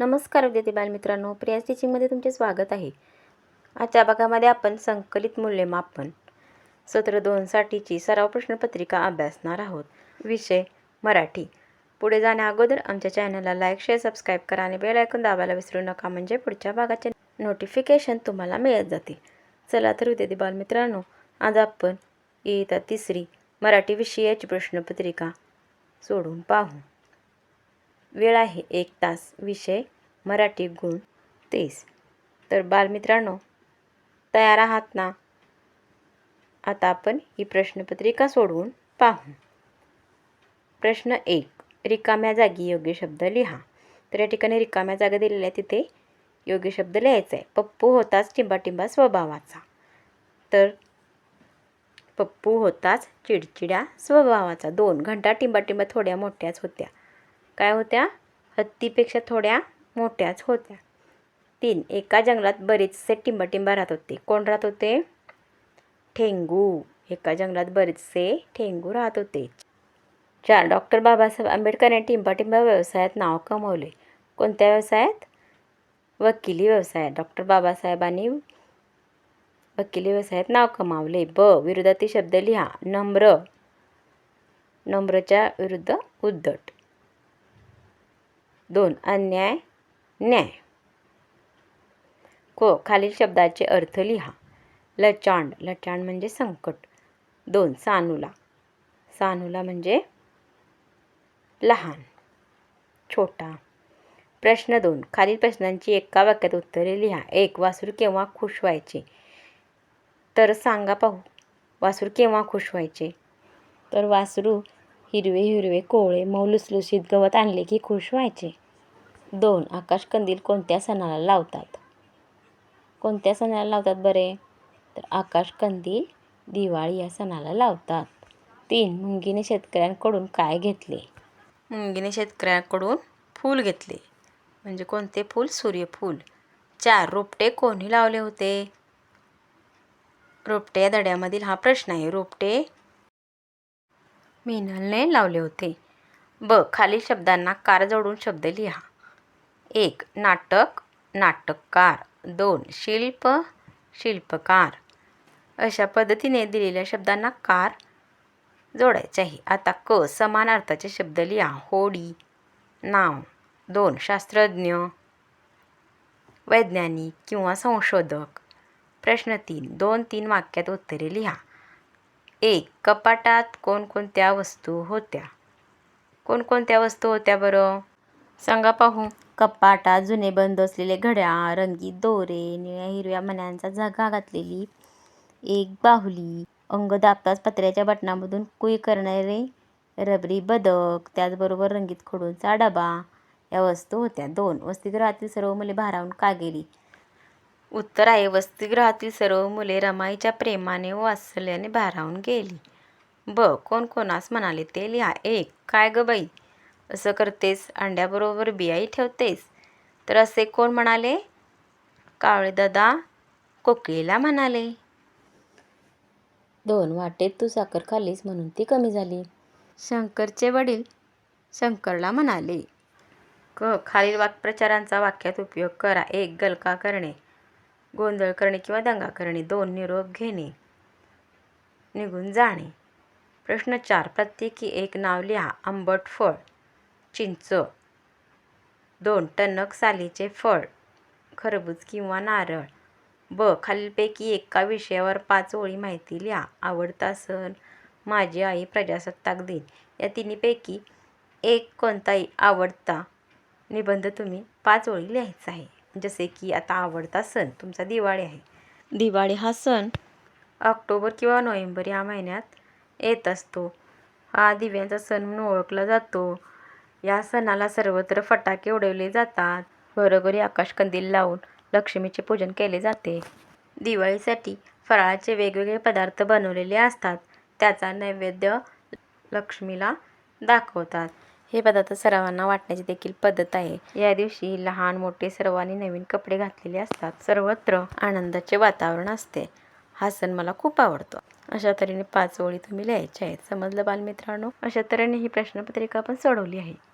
नमस्कार विद्यार्थी बालमित्रांनो प्रिया टीचिंगमध्ये तुमचे स्वागत आहे. आजच्या भागामध्ये आपण संकलित मूल्यमापन सत्र दोनसाठीची सराव प्रश्नपत्रिका अभ्यासणार आहोत. विषय मराठी. पुढे जाण्या अगोदर आमच्या चॅनलला लाईक शेअर सबस्क्राईब करा आणि बेल ऐकून दाबायला विसरू नका म्हणजे पुढच्या भागाचे नोटिफिकेशन तुम्हाला मिळत जाते चला तर विद्यार्थी बालमित्रांनो आज आपण इयत्ता तिसरी मराठी विषयाची प्रश्नपत्रिका सोडून पाहू. वेळ आहे एक तास. विषय मराठी गुण तीस तर बालमित्रांनो तयार आहात ना? आता आपण ही प्रश्नपत्रिका सोडवून पाहू. प्रश्न एक रिकाम्या जागी योग्य शब्द लिहा. तर या ठिकाणी रिकाम्या जागा दिलेल्या आहे तिथे योग्य शब्द लिहायचा आहे. पप्पू होताच टिंबाटिंबा स्वभावाचा. तर पप्पू होताच चिडचिड्या स्वभावाचा. दोन घंटा टिंबाटिंबा थोड्या मोठ्याच होत्या. काय होत्या? हत्तीपेक्षा थोड्या मोठ्याच होत्या. तीन. एका जंगलात बरेचसे टिंबाटिंबा राहत होते. कोण राहत होते? ठेंगू. एका जंगलात बरेचसे ठेंगू राहत होते. चार. डॉक्टर बाबासाहेब आंबेडकर यांनी टिंबाटिंबा व्यवसायात नाव कमवले. कोणत्या व्यवसायात? वकिली व्यवसायात. डॉक्टर बाबासाहेबांनी वकिली व्यवसायात नाव कमावले. ब. विरोधातील शब्द लिहा. नम्र. नम्रच्या विरुद्ध उद्धट. दोन. अन्याय न्याय. को खालील शब्दाचे अर्थ लिहा. लचांड. लचांड म्हणजे संकट. दोन. सानुला. सानुला म्हणजे लहान छोटा. प्रश्न दोन. खालील प्रश्नांची एका वाक्यात उत्तरे लिहा. एक वासरू केव्हा खुश व्हायचे? तर सांगा पाहू. वासरू केव्हा खुश व्हायचे? तर वासरू हिरवे हिरवे कोवळे मऊ लुसलुशीत गवत आणले की खुश व्हायचे. दोन आकाशकंदील कोणत्या सणाला लावतात? कोणत्या सणाला लावतात बरे? तर आकाशकंदील दिवाळी या सणाला लावतात. तीन मुंगीने शेतकऱ्यांकडून काय घेतले? मुंगीने शेतकऱ्यांकडून फूल घेतले. म्हणजे कोणते फूल? सूर्यफूल. चार रोपटे कोणी लावले होते? रोपटे या धड्यामधील हा प्रश्न आहे. रोपटे मिनलने लावले होते. ब. खालील शब्दांना कार जोडून शब्द लिहा. एक. नाटक नाटककार. दोन. शिल्प शिल्पकार. अशा पद्धतीने दिलेल्या शब्दांना कार जोडायचे आहे आता क. समान अर्थाचे शब्द लिहा. होडी नाव. दोन. शास्त्रज्ञ वैज्ञानिक किंवा संशोधक. प्रश्न तीन. दोन तीन वाक्यात उत्तरे लिहा. एक कपाटात कोणकोणत्या वस्तू होत्या? कोणकोणत्या वस्तू होत्या बरं? सांगा पाहू. कपाटात जुने बंद असलेले घड्याळ रंगीत दोरे निळ्या हिरव्या मण्यांचा झगा घातलेली एक बाहुली अंग दाबताच पत्र्याच्या बटणामधून कुई करणारे रबरी बदक त्याचबरोबर रंगीत खडूंचा डबा या वस्तू होत्या. दोन वसतिगृहातील सर्व मुले भारावून का गेली उत्तर आहे वसतिगृहातील सर्व मुले रमाईच्या प्रेमाने व वात्सल्याने भारावून गेली. ब कोण कोणास म्हणाले ते लिहा. एक काय ग बाई? असं करतेस? अंड्याबरोबर बियाही ठेवतेस? तर असे कोण म्हणाले? कावळेदादा कोकिळीला म्हणाले. दोन वाटेत तू साखर खाल्लीस म्हणून ती कमी झाली. शंकरचे वडील शंकरला म्हणाले क खालील वाक्प्रचारांचा वाक्यात उपयोग करा. एक गलका करणे. गोंधळ करणे किंवा दंगा करणे दोन निरोप घेणे निघून जाणे. प्रश्न चार प्रत्येकी एक नाव लिहा. आंबट फळ चिंच. दोन टणक सालीचे फळ खरबूज किंवा नारळ. ब खालीलपैकी एका विषयावर पाच ओळी माहिती लिहा. आवडता सण माझी आई प्रजासत्ताक दिन. या तिन्हीपैकी एक कोणताही आवडता निबंध तुम्ही पाच ओळी लिहायचा आहे. जसे की आता आवडता सण तुमचा दिवाळी आहे. दिवाळी हा सण ऑक्टोबर किंवा नोव्हेंबर या महिन्यात येत असतो. हा दिव्यांचा सण म्हणून ओळखला जातो. या सणाला सर्वत्र फटाके उडवले जातात. घरोघरी आकाशकंदील लावून लक्ष्मीचे पूजन केले जाते. दिवाळीसाठी फराळाचे वेगवेगळे पदार्थ बनवलेले असतात. त्याचा नैवेद्य लक्ष्मीला दाखवतात. हे पदार्थ सर्वांना वाटण्याची देखील पद्धत आहे. या दिवशी लहान मोठे सर्वांनी नवीन कपडे घातलेले असतात. सर्वत्र आनंदाचे वातावरण असते. हा सण मला खूप आवडतो. अशा तऱ्हेने पाच ओळी तुम्ही लिहायच्या आहेत. समजलं बालमित्रांनो? अशा तऱ्हेने ही प्रश्नपत्रिका आपण सोडवली आहे.